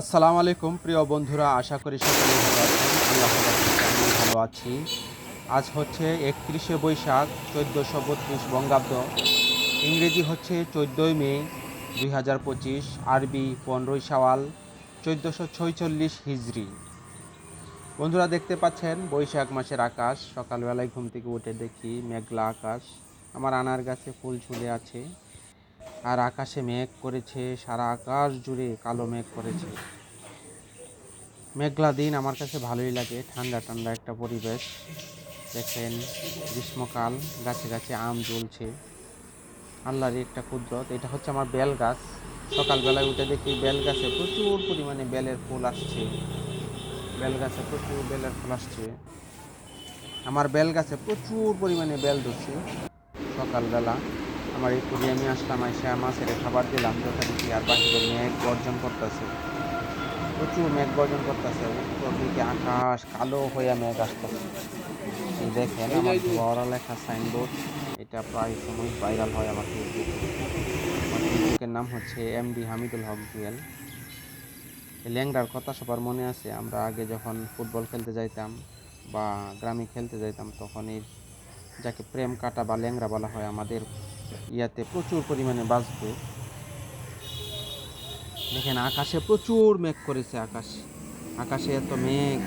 আসসালামু আলাইকুম, প্রিয় বন্ধুরা, আশা করি সকলে ভালো আছেন। আমি ভালো আছি। আজ হচ্ছে একত্রিশে বৈশাখ, চোদ্দোশো বত্রিশ বঙ্গাব্দ। ইংরেজি হচ্ছে চোদ্দোই মে দুই হাজার পঁচিশ, আরবি পনেরোই সাওয়াল চোদ্দোশো ছয়চল্লিশ হিজড়ি বন্ধুরা, দেখতে পাচ্ছেন, বৈশাখ মাসের আকাশ। সকালবেলায় ঘুম থেকে উঠে দেখি মেঘলা আকাশ। আমার আনার গাছে ফুল ঝুলে আছে। আর আকাশে মেঘ করেছে, সারা আকাশ জুড়ে কালো মেঘ করেছে। মেঘলা দিন আমার কাছে ভালোই লাগে, ঠান্ডা ঠান্ডা একটা পরিবেশ। দেখেন, গ্রীষ্মকাল, গাছে গাছে আম জ্বলছে। আল্লাহরই একটা কুদরত, এটা হচ্ছে আমার বেল গাছ। সকালবেলায় উঠে দেখি বেল গাছে প্রচুর পরিমাণে বেলের ফুল আসছে। বেল গাছে প্রচুর বেলের ফুল আসছে। আমার বেল গাছে প্রচুর পরিমাণে বেল ধরছে। সকালবেলা আমার এই আমি আসলাম এসে মাছের খাবার দিলাম, যথারীতি আর বাকিদের মেঘ গর্জন করতেছে। প্রচুর মেঘ গর্জন করতেছে, উত্তর দিকে আকাশ কালো হয়ে মেঘ আসতেছে। দেখেন আমার বড় লেখা সাইনবোর্ড এটা প্রায় সময় ভাইরাল হয় আমার আমার ফেসবুকের নাম হচ্ছে M D Hamidul Haque Jewel. ল্যাংড়ার কথা সবার মনে আছে, আমরা আগে যখন ফুটবল খেলতে যাইতাম বা গ্রামে খেলতে যাইতাম, তখন এই যাকে প্রেম কাটা বা ল্যাংড়া বলা হয়, আমাদের ইয়াতে প্রচুর পরিমাণে বাঁচবে দেখেন আকাশে প্রচুর মেঘ করেছে আকাশ। আকাশে এত মেঘ,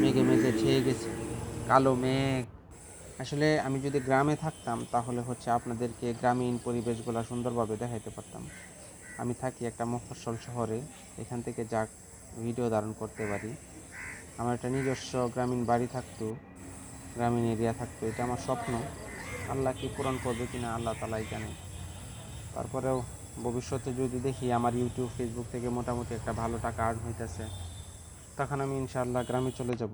মেঘে মেঘে ছেয়ে গেছে, কালো মেঘ। আসলে আমি যদি গ্রামে থাকতাম, তাহলে হচ্ছে আপনাদেরকে গ্রামীণ পরিবেশগুলো সুন্দরভাবে দেখাইতে পারতাম। আমি থাকি একটা মফস্বল শহরে, এখান থেকে যাক, ভিডিও ধারণ করতে পারি। আমার একটা নিজস্ব গ্রামীণ বাড়ি থাকতো, গ্রামীণ এরিয়া থাকতো, এটা আমার স্বপ্ন। আল্লাহ কি পূরণ করবে কিনা আল্লাহ তালাই জানে। তারপরেও ভবিষ্যতে যদি দেখি আমার ইউটিউব, ফেসবুক থেকে মোটামুটি একটা ভালো টাকা আর্ন হইতেছে, তখন আমি ইনশাআল্লাহ গ্রামে চলে যাব।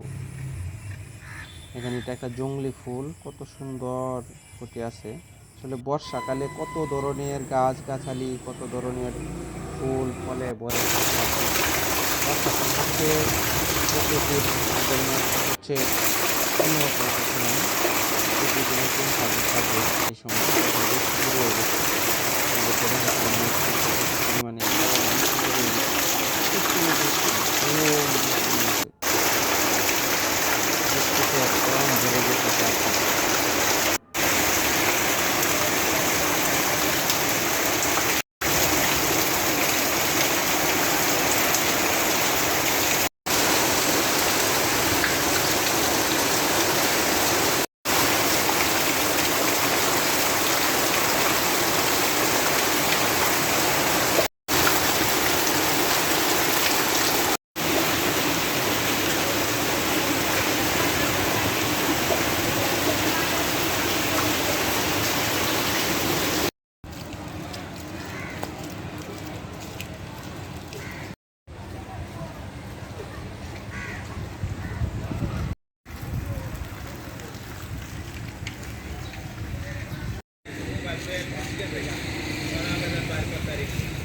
এখানে এটা একটা জঙ্গলি ফুল, কত সুন্দর ফুটে আছে। আসলে বর্ষাকালে কত ধরনের গাছ গাছালি কত ধরনের ফুল, ফলে ভরে বর্ষাকাল হচ্ছে একটা সময় প্রকৃতি নতুন সাজে সাজে এই সময় যখন বৃষ্টি শুরু આપણે પહોંચી ગયા ભેગા બરાબર બાર તારીખ